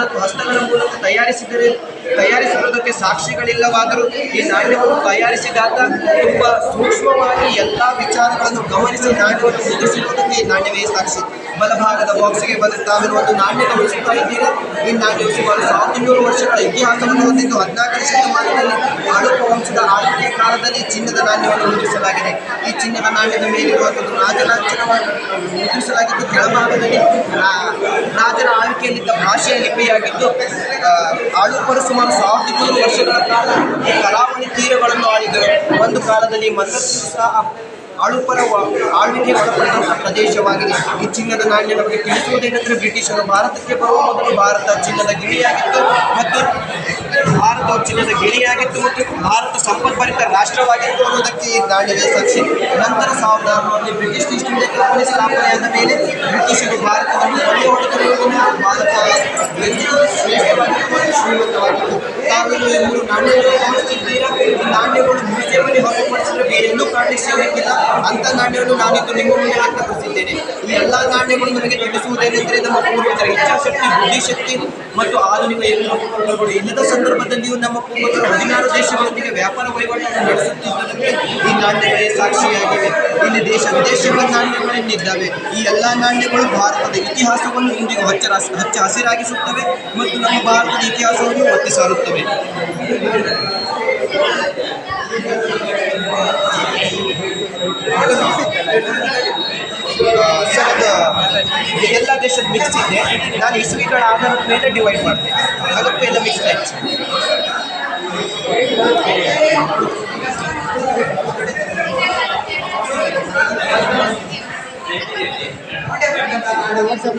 ಹಸ್ತಗಳ ಹಸ್ತಗಳ ಮೂಲಕ ತಯಾರಿಸಿದರೆ, ತಯಾರಿಸಿರುವುದಕ್ಕೆ ಸಾಕ್ಷಿಗಳಿಲ್ಲವಾದರೂ ಈ ನಾಣ್ಯವನ್ನು ತಯಾರಿಸಿದಾಗ ತುಂಬ ಸೂಕ್ಷ್ಮವಾಗಿ ಎಲ್ಲಾ ವಿಚಾರಗಳನ್ನು ಗಮನಿಸಿ ನಾಣ್ಯವನ್ನು ಮುಗಿಸಿರುವುದಕ್ಕೆ ಈ ನಾಣ್ಯವೇ ಸಾಕ್ಷಿ. ಬಲಭಾಗದ ಬಾಕ್ಸ್ಗೆ ಬಂದ ತಾವಿರುವ ಒಂದು ನಾಣ್ಯ ಗಮನಿಸುತ್ತಾ ಇದ್ದೀರಾ? ಈ ನಾಣ್ಯವು ಸುಮಾರು ಸಾವಿರದ ಇನ್ನೂರು ವರ್ಷಗಳ ಇತಿಹಾಸವನ್ನು ಹೊಂದಿದ್ದು ಹದಿನಾಲ್ಕನೇ ಶತಮಾನದಲ್ಲಿ ಆಡುಪ ವಂಶದ ಆಳ್ವಿಕೆಯ ಕಾಲದಲ್ಲಿ ಚಿನ್ನದ ನಾಣ್ಯವನ್ನು ಮುದ್ರಿಸಲಾಗಿದೆ. ಈ ಚಿನ್ನದ ನಾಣ್ಯದ ಮೇಲಿರುವಂಥದ್ದು ರಾಜರಾಜ್ಯವನ್ನು ಮುದ್ರಿಸಲಾಗಿದ್ದು ಕೆಳಭಾಗದಲ್ಲಿ ರಾಜರ ಆಳ್ವಿಕೆಯಲ್ಲಿದ್ದ ಭಾಷೆಯ ಲಿಪಿಯಾಗಿದ್ದು ಆ, ಆಳುಪರು ಸುಮಾರು ಸಾವಿರದ ವರ್ಷಗಳ ಕಾಲ ಕರಾವಳಿ ತೀರಗಳನ್ನು ಆಳಿದರು. ಒಂದು ಕಾಲದಲ್ಲಿ ಮದ್ದತ್ತು ಸಹ ಆಳುಪರ ಆಳ್ವಿಕೆ ಒಳಪಟ್ಟಂತಹ ಪ್ರದೇಶವಾಗಿದೆ. ಈ ಚಿನ್ನದ ನಾಣ್ಯ ನಮಗೆ ತಿಳಿಸುವುದೇನೆಂದರೆ ಬ್ರಿಟಿಷರು ಭಾರತಕ್ಕೆ ಬರುವ ಮೊದಲು ಭಾರತ ಚಿನ್ನದ ಗಿಳಿಯಾಗಿತ್ತು. ಮತ್ತು ಭಾರತವು ಚಿನ್ನದ ಗಿಣಿಯಾಗಿತ್ತು ಮತ್ತು ಭಾರತ ಸಂಪದ್ಭರಿತ ರಾಷ್ಟ್ರವಾಗಿತ್ತು ಅನ್ನೋದಕ್ಕೆ ಈ ದಾಳಿಗೆ ಸಾಕ್ಷಿ ನಂತರ ಸಾವಿರದ ಆರುನೂರಲ್ಲಿ ಬ್ರಿಟಿಷ್ ಈಸ್ಟ್ ಇಂಡಿಯಾ ಕಂಪನಿ ಸ್ಥಾಪನೆಯಾದ ಮೇಲೆ ಬ್ರಿಟಿಷರು ಭಾರತವನ್ನು ಒಳ್ಳೆಯ ಹೊಡೆದಿರುವುದನ್ನು ಭಾರತ ಶ್ರೇಷ್ಠವಾಗಿತ್ತು ಶ್ರೀಮಂತವಾಗಿತ್ತು. ತಾವೆಲ್ಲ ಮೂರು ನಾಣ್ಯಗಳು ಕಾಣಿಸ್ತಿದ್ದೀರಾ ಅಂತ ನಾಣ್ಯವನ್ನು ನಾನಿಂದು ನಿಮ್ಮ ಮುಂದೆ ವ್ಯಕ್ತಪಡಿಸಿದ್ದೇನೆ ಈ ಎಲ್ಲ ನಾಣ್ಯಗಳು ನಮಗೆ ತಿಳಿಸುವುದೇನೆಂದರೆ ನಮ್ಮ ಪೂರ್ವಜರ ಇಚ್ಛಾಶಕ್ತಿ, ಬುದ್ಧಿಶಕ್ತಿ ಮತ್ತು ಆಧುನಿಕ ಯಂತ್ರೋಪಕರಣಗಳು ಇಲ್ಲದ ಸಂದರ್ಭದಲ್ಲಿಯೂ ನಮ್ಮ ಪೂರ್ವಜರು ಹದಿನಾರು ದೇಶಗಳೊಂದಿಗೆ ವ್ಯಾಪಾರ ವಹಿವಾಟನ್ನು ನಡೆಸುತ್ತಿದ್ದದಕ್ಕೆ ಈ ನಾಣ್ಯಗಳೇ ಸಾಕ್ಷಿಯಾಗಿವೆ. ಇಲ್ಲಿ ದೇಶ ವಿದೇಶಗಳ ನಾಣ್ಯಗಳನ್ನಿದ್ದಾವೆ. ಈ ಎಲ್ಲ ನಾಣ್ಯಗಳು ಭಾರತದ ಇತಿಹಾಸವನ್ನು ಇಂದಿಗೂ ಹಚ್ಚ ಹಚ್ಚ ಹಸಿರಾಗಿಸುತ್ತವೆ ಮತ್ತು ನಮ್ಮ ಭಾರತದ ಇತಿಹಾಸವನ್ನು ಒತ್ತಿ ಸಾರುತ್ತವೆ. ಸರ್ ಅದು ಎಲ್ಲ ದೇಶದ ಮಿಕ್ಸ್ ಇದೆ. ನಾನು ಇಸ್ವಿಗಳ ಆಧಾರದ ಮೇಲೆ ಡಿವೈಡ್ ಮಾಡ್ತೀನಿ. ಅದಕ್ಕೂ ಎಲ್ಲ ಮಿಕ್ಸ್ ಆಯ್ತು. ವಾಟ್ಸಪ್